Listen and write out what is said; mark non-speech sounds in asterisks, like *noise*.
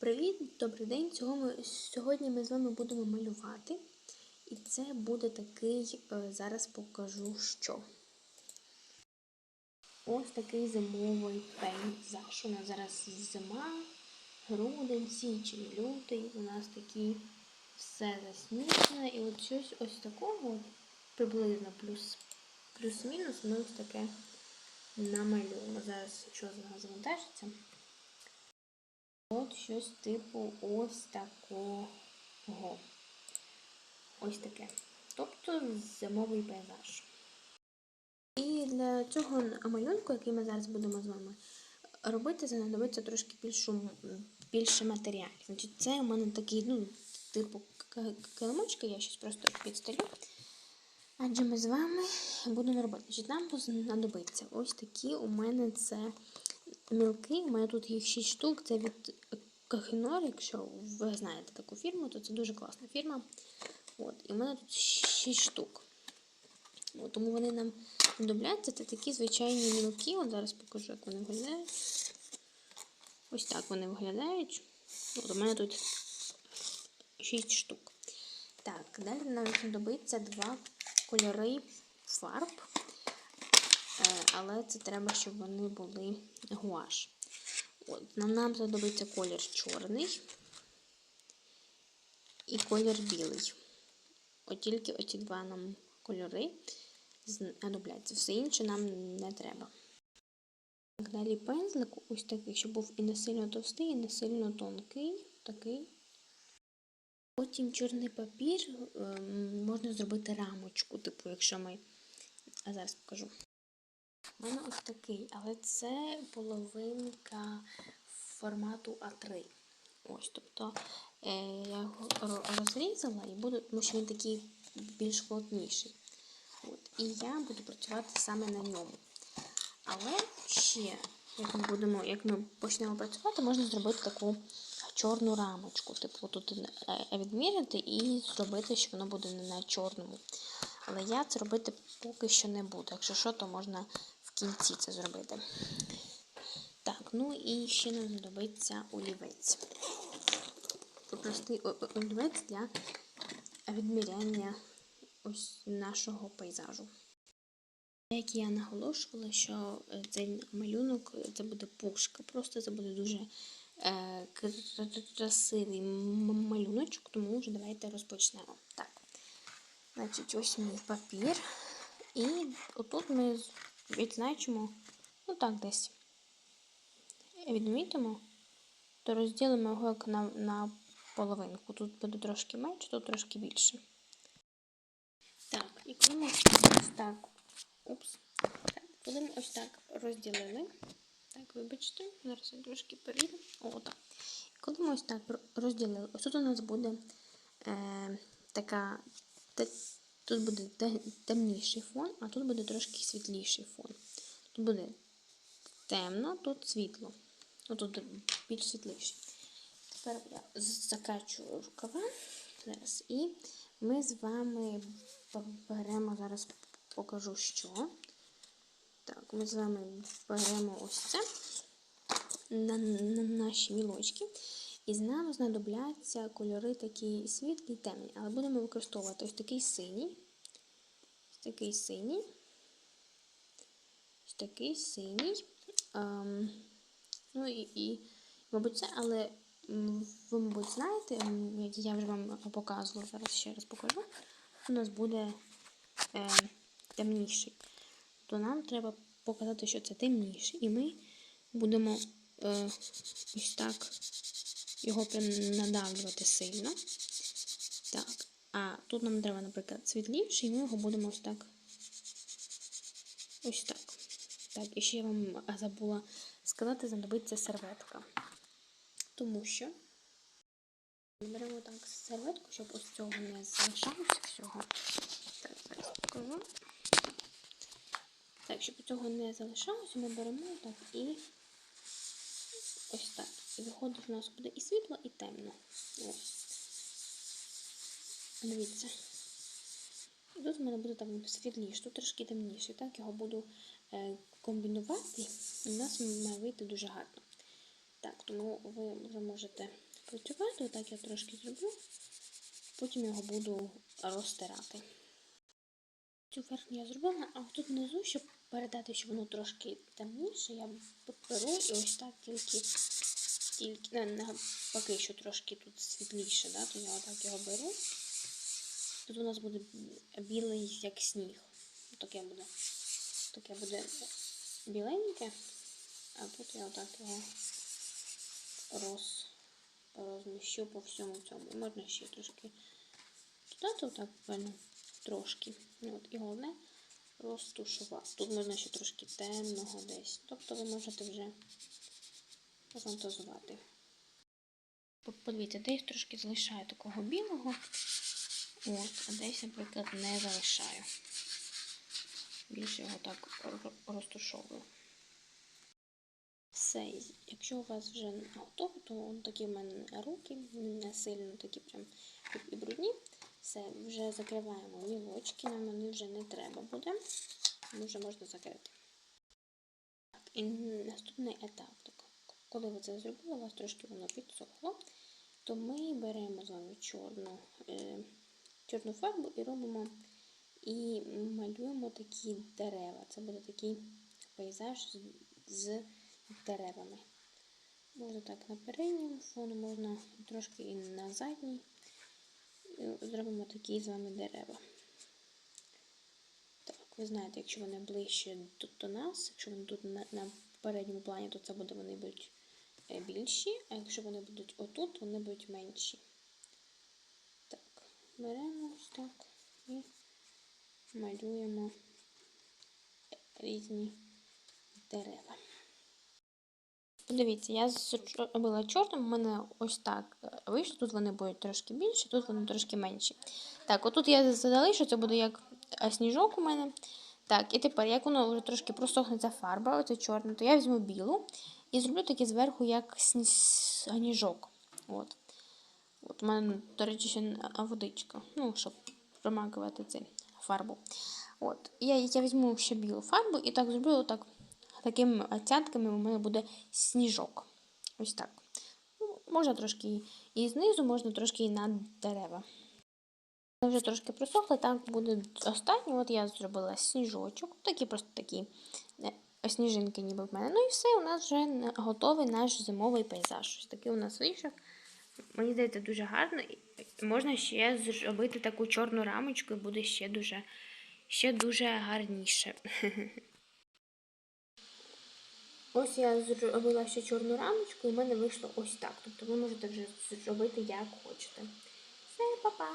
Привіт, добрий день. Сьогодні ми з вами будемо малювати. І це буде такий, е, зараз покажу що. Ось такий зимовий пейзаж. У нас зараз зима, грудень, січень, лютий. У нас такі все засніжене. І от щось ось такого приблизно плюс, плюс-мінус ми ось таке намалюємо. Зараз що з нас завантажиться. От щось типу ось такого. Ось таке. Тобто зимовий пейзаж. І для цього малюнку, який ми зараз будемо з вами робити, знадобиться трошки більшу, більше матеріалів. Значить, Це у мене такий, ну, типу килимочки, я щось просто підстелю. Адже ми з вами будемо робити. Значить, Нам знадобиться ось такі у мене це мілки. У мене тут їх 6 штук. Це від Кахінор, якщо ви знаєте таку фірму, то це дуже класна фірма. От, І в мене тут 6 штук. От, Тому вони нам знадобляться. Це такі звичайні мілки. От зараз покажу, як вони виглядають. Ось так вони виглядають. От У мене тут 6 штук. Так, далі нам знадобиться два кольори фарб. Е, але це треба, щоб вони були гуаш. От, Нам знадобиться колір чорний і колір білий. От тільки оці два нам кольори знадобляться. Все інше нам не треба. Далі пензлик ось такий, щоб був і не сильно товстий, і не сильно тонкий. такий. Потім чорний папір ем, можна зробити рамочку, типу, якщо ми. А зараз покажу. У мене ось такий, але це половинка формату А3. Ось, тобто е, я його розрізала і буду, тому що він такий більш плотніший. От, І я буду працювати саме на ньому. Але ще, як ми будемо, як ми почнемо працювати, можна зробити таку чорну рамочку. Типу тут е, відміряти і зробити, що воно буде не на чорному. Але я це робити поки що не буду. Якщо що, то можна в кінці це зробити. Так, ну і ще нам знадобиться олівець. Простий олівець для відміряння ось нашого пейзажу. Як я наголошувала, що е, цей малюнок це буде пушка, просто це буде дуже е, красивий малюночок, тому вже давайте розпочнемо. Так, значить, ось мій папір. І отут ми відзначимо, ну так, десь відмітимо, то розділимо його як на, на половинку. Тут буде трошки менше, тут трошки більше. Так, і коли ми ось так, упс, так, коли ми ось так розділили, так, вибачте, зараз я трошки перейду. О, так. Коли ми ось так розділили, ось тут у нас буде е, така, тут буде темніший фон, а тут буде трошки світліший фон. Тут буде темно, тут світло. Тут більш світліший. Тепер я закачую рукава зараз, і ми з вами беремо, зараз покажу, що. Так, ми з вами беремо ось це на, на наші мілочки. І з нам знадобляться кольори такі світлі і темні. Але будемо використовувати ось такий синій, ось такий синій, ось такий синій. Ем, ну і, і, мабуть, це, але ви, мабуть, знаєте, я вже вам показувала, зараз ще раз покажу. У нас буде е, темніший. То нам треба показати, що це темніший. І ми будемо е, ось так його надавлювати сильно. Так. А тут нам треба, наприклад, світліший, і ми його будемо ось так. Ось так. Так, і ще я вам забула сказати, знадобиться серветка. Тому що беремо так серветку, щоб ось цього не залишалося всього. Так, зараз покажу. Так, щоб цього не залишалося, ми беремо так і ось так. І виходить, у нас буде і світло, і темно. Ось. Дивіться. Тут в мене буде там світліше, тут трошки темніше. Так, його буду е, комбінувати, і у нас має вийти дуже гарно. Так, тому ви вже можете працювати. Отак я трошки зроблю. Потім його буду розтирати. Цю верхню я зробила, а тут внизу, щоб передати, що воно трошки темніше, я беру і ось так тільки, тільки не, навпаки, що трошки тут світліше, да, то я отак його беру. Тут у нас буде білий, як сніг. Таке буде. Таке буде біленьке, а тут я отак його роз, розміщу по всьому цьому. Можна ще трошки додати отак буквально трошки. От, і головне розтушувати. Тут можна ще трошки темного десь. Тобто ви можете вже пофантазувати. Подивіться, десь трошки залишаю такого білого. От, а десь, наприклад, не залишаю. Більше його так розтушовую. Все, якщо у вас вже готово, то такі в мене руки, не сильно такі прям і брудні. Все, вже закриваємо вілочки, нам вони вже не треба буде. Вже можна закрити. Так, і наступний етап. Коли ви це зробили, у вас трошки воно підсохло, то ми беремо з вами чорну, е, чорну фарбу і робимо і малюємо такі дерева. Це буде такий пейзаж з, з деревами. Можна так на передньому фону, можна трошки і на задній. Зробимо такі з вами дерева. Так, ви знаєте, якщо вони ближче до, нас, якщо вони тут на, на передньому плані, то це буде вони будуть більші, а якщо вони будуть отут, вони будуть менші. Так, беремо ось так і малюємо різні дерева. Подивіться, я зробила чорним, у мене ось так вийшло. Тут вони будуть трошки більші, тут вони трошки менші. Так, отут я задали, що це буде як сніжок у мене. Так, і тепер, як воно вже трошки просохне ця фарба, оце чорна, то я візьму білу і зроблю таке зверху, як сніжок. От. От у мене, до речі, ще водичка, ну, щоб промакувати цю фарбу. От. Я я візьму ще білу фарбу і так зроблю отак такими цятками у мене буде сніжок. Ось так. Ну, можна трошки і знизу, можна трошки і на дерева. Вони вже трошки просохли, так буде останнє. От я зробила сніжочок, такі просто такі е, сніжинки, ніби в мене. Ну і все, у нас вже готовий наш зимовий пейзаж. Ось такий у нас вийшов. Мені здається, дуже гарно. Можна ще зробити таку чорну рамочку, і буде ще дуже, ще дуже гарніше. *laughs* Ось я зробила ще чорну рамочку, і в мене вийшло ось так. Тобто ви можете вже зробити як хочете. Все, па-па!